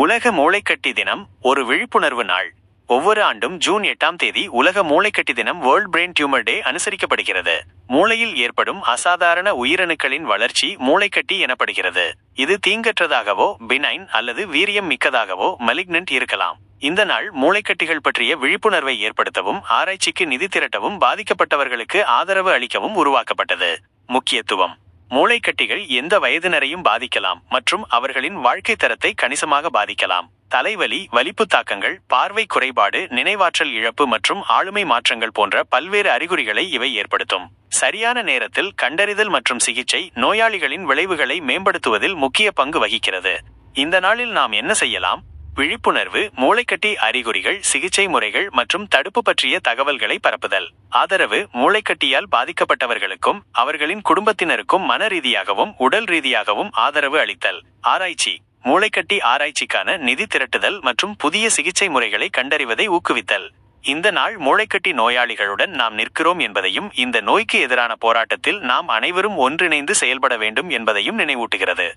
உலக மூளைக்கட்டி தினம் ஒரு விழிப்புணர்வு நாள். ஒவ்வொரு ஆண்டும் ஜூன் எட்டாம் தேதி உலக மூளைக்கட்டி தினம் வேர்ல்ட் பிரெயின் டியூமர் டே அனுசரிக்கப்படுகிறது. மூளையில் ஏற்படும் அசாதாரண உயிரணுக்களின் வளர்ச்சி மூளைக்கட்டி எனப்படுகிறது. இது தீங்கற்றதாகவோ பினைன் அல்லது வீரியம் மிக்கதாகவோ மலிக்னன்ட் இருக்கலாம். இந்த நாள் மூளைக்கட்டிகள் பற்றிய விழிப்புணர்வை ஏற்படுத்தவும் ஆராய்ச்சிக்கு நிதி திரட்டவும் பாதிக்கப்பட்டவர்களுக்கு ஆதரவு அளிக்கவும் உருவாக்கப்பட்டது. முக்கியத்துவம். மூளைக்கட்டிகள் எந்த வயதினரையும் பாதிக்கலாம் மற்றும் அவர்களின் வாழ்க்கை தரத்தை கணிசமாக பாதிக்கலாம். தலைவலி வலிப்பு தாக்கங்கள் பார்வை குறைபாடு நினைவாற்றல் இழப்பு மற்றும் ஆளுமை மாற்றங்கள் போன்ற பல்வேறு அறிகுறிகளை இவை ஏற்படுத்தும். சரியான நேரத்தில் கண்டறிதல் மற்றும் சிகிச்சை நோயாளிகளின் விளைவுகளை மேம்படுத்துவதில் முக்கிய பங்கு வகிக்கிறது. இந்த நாளில் நாம் என்ன செய்யலாம்? விழிப்புணர்வு மூளைக்கட்டி அறிகுறிகள் சிகிச்சை முறைகள் மற்றும் தடுப்பு பற்றிய தகவல்களை பரப்புதல். ஆதரவு மூளைக்கட்டியால் பாதிக்கப்பட்டவர்களுக்கும் அவர்களின் குடும்பத்தினருக்கும் மன ரீதியாகவும் உடல் ரீதியாகவும் ஆதரவு அளித்தல். ஆராய்ச்சி மூளைக்கட்டி ஆராய்ச்சிக்கான நிதி திரட்டுதல் மற்றும் புதிய சிகிச்சை முறைகளை கண்டறிவதை ஊக்குவித்தல். இந்த நாள் மூளைக்கட்டி நோயாளிகளுடன் நாம் நிற்கிறோம் என்பதையும் இந்த நோய்க்கு எதிரான போராட்டத்தில் நாம் அனைவரும் ஒன்றிணைந்து செயல்பட வேண்டும் என்பதையும் நினைவூட்டுகிறது.